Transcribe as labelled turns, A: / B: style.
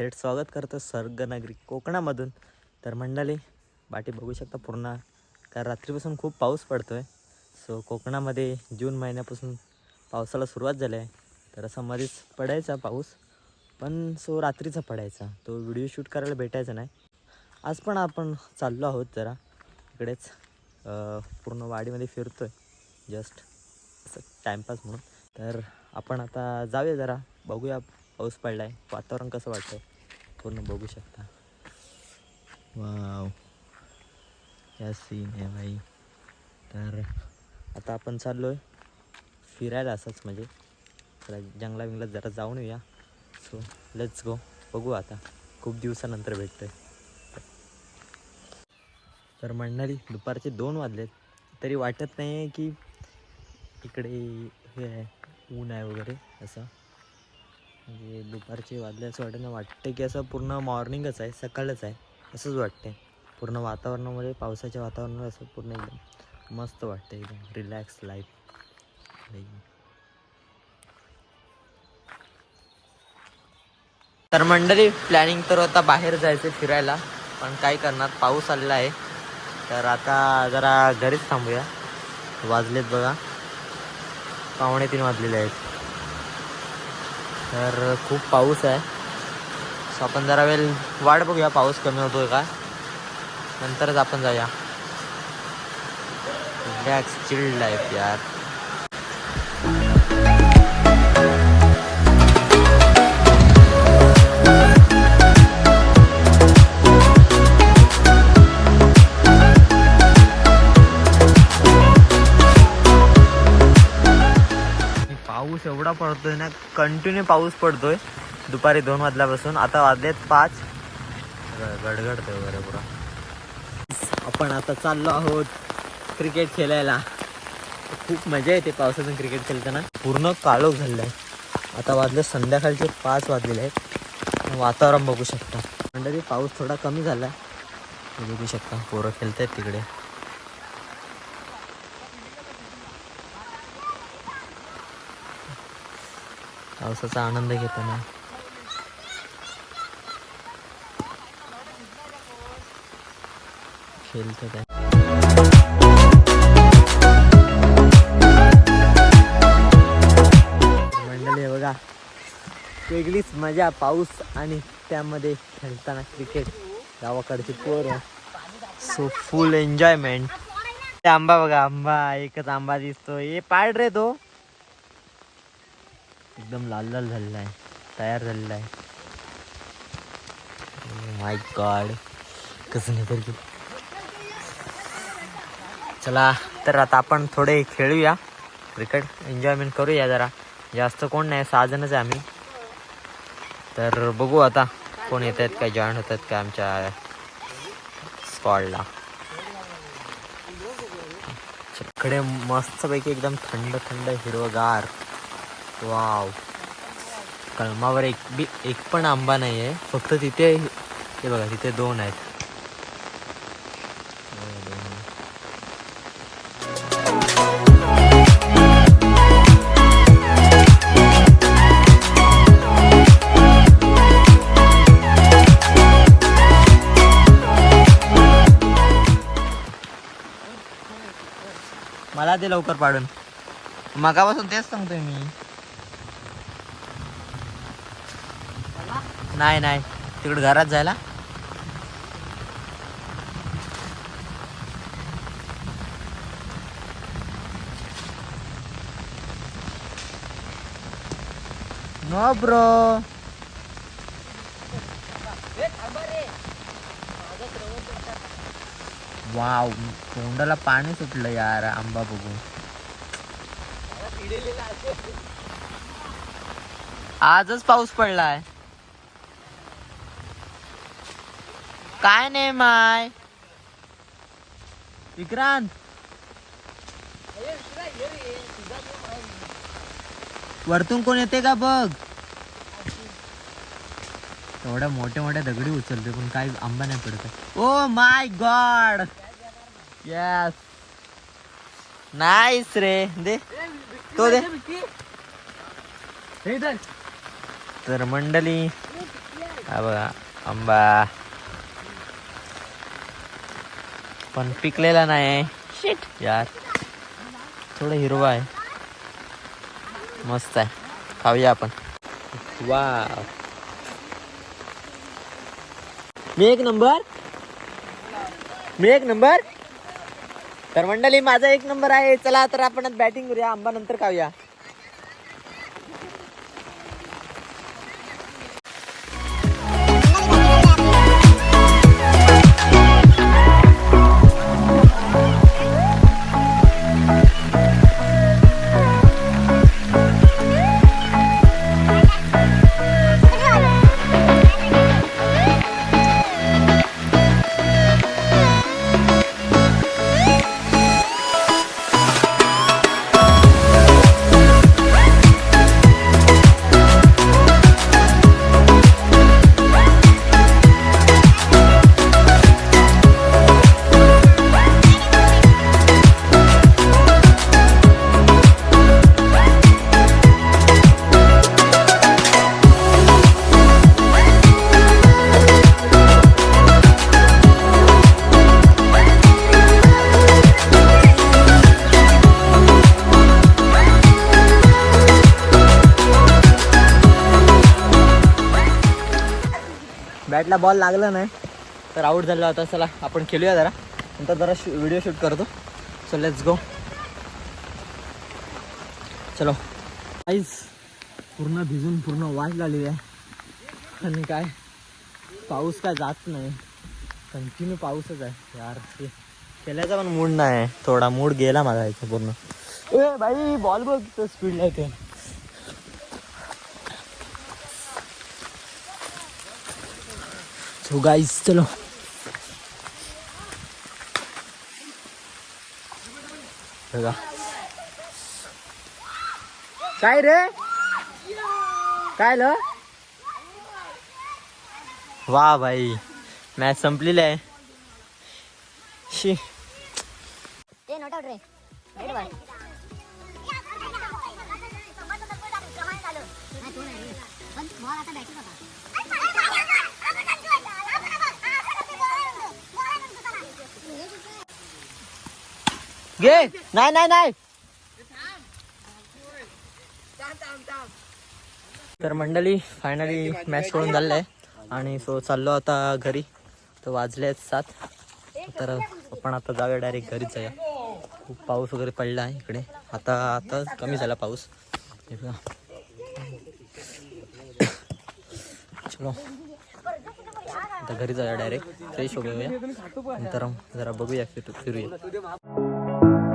A: थेट स्वागत करतो सर्ग नागरिक कोकणामधून. तर मंडळी बाटी बघू शकता पूर्ण. कारण रात्रीपासून खूप पाऊस पडतो आहे सो कोकणामध्ये जून महिन्यापासून पावसाला सुरुवात झाली आहे तर असं मध्येच पडायचा पाऊस. पण सो रात्रीचा पडायचा. तो व्हिडिओ शूट करायला भेटायचा नाही. आज पण आपण चाललो आहोत जरा. इकडेच पूर्ण वाडीमध्ये फिरतो आहे जस्ट असं टाईमपास म्हणून. तर आपण आता जाऊया जरा. बघूया पाऊस पडला आहे वातावरण कसं वाटतं पूर्ण बघू शकता. वाव. क्या सीन आहे भाई. तर आता आपण चाललो आहे फिरायला असंच म्हणजे. जरा जंगला बिंगलात जरा जाऊन येऊया. सो लेट्स गो बघू आता. खूप दिवसानंतर भेटतोय. तर मंडळी दुपारचे दोन वाजलेत. तरी वाटत नाही आहे की इकडे हे आहे ऊन आहे वगैरे असं. म्हणजे दुपारचे वाजले असं वाटतं ना वाटतं की असं पूर्ण मॉर्निंगच आहे सकाळच आहे. असंच वाटते पूर्ण वातावरणामध्ये पावसाच्या वातावरणामध्ये असं पूर्ण एकदम मस्त वाटतं एकदम. रिलॅक्स लाईफ तर मंडळी प्लॅनिंग तर होता बाहेर जायचं फिरायला पण काय करणार? पाऊस आलेला आहे. तर आता जरा घरीच थांबूया. वाजलेत बघा. पावणे तीन वाजलेले आहेत. तर खूप पाऊस आहे. सो आपण जरा वेळ वाट बघूया पाऊस कमी होतोय का? नंतरच आपण जाऊया. रिलॅक्स चिल्ड लाईफ यार. पडतोय ना कंटिन्यू पाऊस पडतोय. दुपारी दोन वाजल्यापासून. आता वाजलेत पाच. गडगडतोय वगैरे पुरा. आपण आता चाललो आहोत क्रिकेट खेळायला. खूप मजा येते पावसातून क्रिकेट खेळताना. पूर्ण काळोख झालेलं आहे आता वाजले संध्याकाळचे पाच वाजलेले आहेत. वातावरण बघू शकता. म्हणजे पाऊस थोडा कमी झाला आहे बघू शकता पोरं खेळत आहेत तिकडे. पावसाचा आनंद घेताना. खेळतो काय मंडळी बघा. वेगळीच मजा पाऊस आणि त्यामध्ये खेळताना क्रिकेट गावाकडची पोर. सो फुल एन्जॉयमेंट आंबा बघा आंबा एकच आंबा दिसतो हे पाड रे तो. एकदम लाल लाल झालेला आहे. तयार झालेला आहे. Oh माय गॉड कसं नाही तर चला तर आता आपण थोडे खेळूया. क्रिकेट एन्जॉयमेंट करूया जरा. जास्त कोण नाही सहाजणच आहे आम्ही. तर बघू आता कोण येत आहेत काय जॉईन होत आहेत का आमच्या स्कॉडला इकडे मस्तपैकी एकदम थंड थंड हिरवगार. वाव कलमावर एक बी एक पण आंबा नाही आहे फक्त तिथे हे बघा तिथे दोन आहेत. मला ते लवकर पाडून. मगापासून तेच सांगतोय मी. नाही नाही. तिकडे घरात जायला. No bro. वाव तोंडाला पाणी सुटलं यार आंबा बघून. आजच पाऊस पडलाय. काय नाही माय. विक्रांत. वरतून कोण येते का बघ? एवढ्या मोठ्या मोठ्या दगडी उचलते पण काही आंबा नाही पडत oh my god! Yes nice रे. दे. तो दे. तर मंडळी हा बघा आंबा. पण पिकलेला नाही शिट यार थोडं हिरवा आहे. मस्त आहे. खाऊया आपण. वा मी एक नंबर? मी एक नंबर? तर मंडळी माझा एक नंबर आहे. चला तर आपण बॅटिंग करूया. आंबा नंतर खाऊया. बॅटला बॉल लागला नाही. तर आऊट झाला होता. चला आपण खेळूया जरा. नंतर जरा व्हिडिओ शूट करतो. सो लेट्स गो चलो. आईज पूर्ण भिजून पूर्ण वाट लागली आहे. आणि काय? पाऊस काय जात नाही. कंटिन्यू पाऊसच आहे. यार ते खेळायचा पण मूड नाही. थोडा मूड गेला माझा इथे पूर्ण. ए भाई बॉल बघ. स्पीडला ते तो गाईज चलो. बघा. काय रे? काय ल? वा भाई मॅच संपलेली आहे. शी. घे. नाही नाही नाही. तर मंडळी फायनली मॅच करून झालेलं आहे आणि सो चाललो आता घरी. तर वाजले आहेत सात. तर आपण आता जाऊया डायरेक्ट घरीच जाऊया. खूप पाऊस वगैरे पडला आहे इकडे. आता आता कमी झाला पाऊस. चलो. आता घरी जाऊया डायरेक्ट फ्रेश होऊया. नंतर जरा बघूया फिर फिरूया. thank you